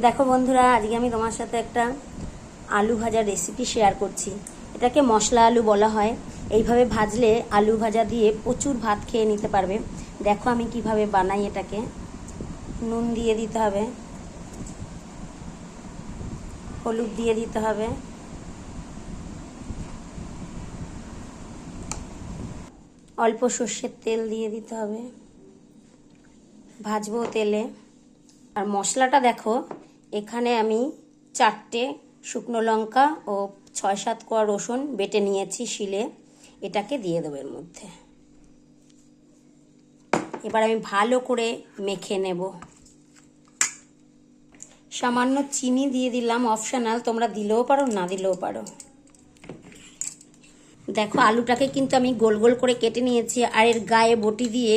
দেখো বন্ধুরা, আজকে আমি তোমার সাথে একটা আলু ভাজার রেসিপি শেয়ার করছি। এটাকে মশলা আলু বলা হয়। এইভাবে ভাজলে আলু ভাজা দিয়ে প্রচুর ভাত খেয়ে নিতে পারবে। দেখো আমি কীভাবে বানাই এটাকে। নুন দিয়ে দিতে হবে। হলুদ দিয়ে দিতে হবে। অল্প সর্ষের তেল দিয়ে দিতে হবে। ভাজবো তেলে। আর মশলাটা দেখো এখানে আমি চারটে শুকনো লঙ্কা ও ছয় সাত কোয়া রসুন বেটে নিয়েছি শিলে। এটাকে দিয়ে দেবো এর মধ্যে। এবার আমি ভালো করে মেখে নেব। সামান্য চিনি দিয়ে দিলাম, অপশানাল। তোমরা দিলেও পারো, না দিলেও পারো। দেখো, আলুটাকে কিন্তু আমি গোল গোল করে কেটে নিয়েছি, আর এর গায়ে বটি দিয়ে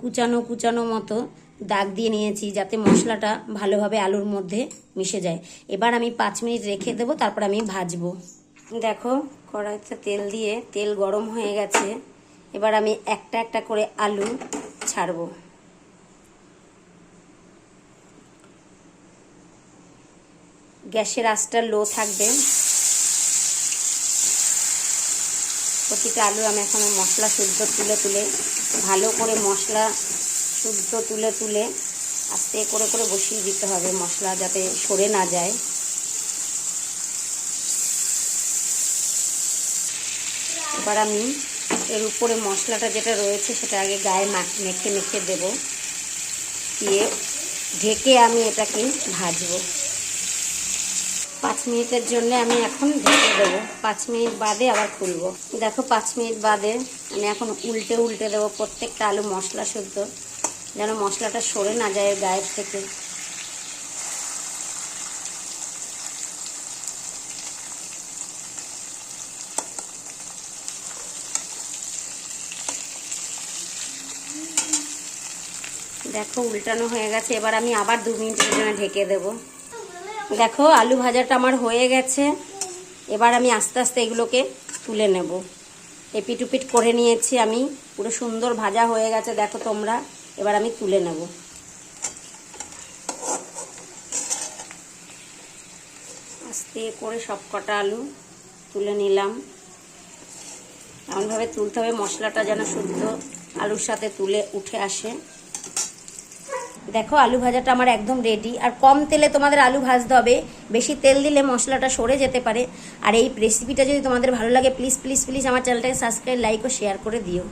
কুচানো কুচানো মতো দাগ দিয়ে নিয়েছি যাতে মশলাটা ভালোভাবে আলুর মধ্যে মিশে যায়। এবার আমি পাঁচ মিনিট রেখে দেবো, তারপর আমি ভাজবো। দেখো, কড়াইতে তেল দিয়ে তেল গরম হয়ে গেছে। এবার আমি একটা একটা করে আলু ছাড়বো। গ্যাসের আঁচটা লো থাকবে। প্রতিটা আলু আমি এখন মশলা শুদ্ধ তুলে তুলে ভালো করে মশলা শুদ্ধ তুলে তুলে আস্তে করে করে বসিয়ে দিতে হবে। মশলা যাতে সরে না যায়। এবার আমি এর উপরে মশলাটা যেটা রয়েছে সেটা আগে গায়ে মেখে মেখে দেব। দিয়ে ঢেকে আমি এটাকে ভাজবো। পাঁচ মিনিটের জন্য আমি এখন ঢেকে দেবো। পাঁচ মিনিট বাদে আবার খুলবো। দেখো, পাঁচ মিনিট বাদে আমি এখন উল্টে উল্টে দেবো। প্রত্যেকটা আলু মশলা শুদ্ধ যেন মশলাটা সরে না যায় গায়ের থেকে। দেখো, উল্টানো হয়ে গেছে। এবার আমি আবার দু মিনিটের জন্য ঢেকে দেবো। দেখো, আলু ভাজাটা আমার হয়ে গেছে। এবার আমি আস্তে আস্তে এগুলোকে তুলে নেব। এপিটুপিট করে নিয়েছি আমি। পুরো সুন্দর ভাজা হয়ে গেছে, দেখো তোমরা। এবার আমি তুলে নেব। আস্তে করে সব কটা আলু তুলে নিলাম। এমনভাবে তুলতে হবে, মশলাটা যেন শুদ্ধ আলুর সাথে তুলে উঠে আসে। দেখো, আলু ভাজাটা আমার একদম রেডি আর কম তেলে তোমাদের আলু ভাজতে হবে, বেশি তেল দিলে মশলাটা সরে যেতে পারে। আর এই রেসিপিটা যদি তোমাদের ভালো লাগে প্লিজ প্লিজ প্লিজ আমার চ্যানেলটাকে সাবস্ক্রাইব লাইক ও শেয়ার করে দিও।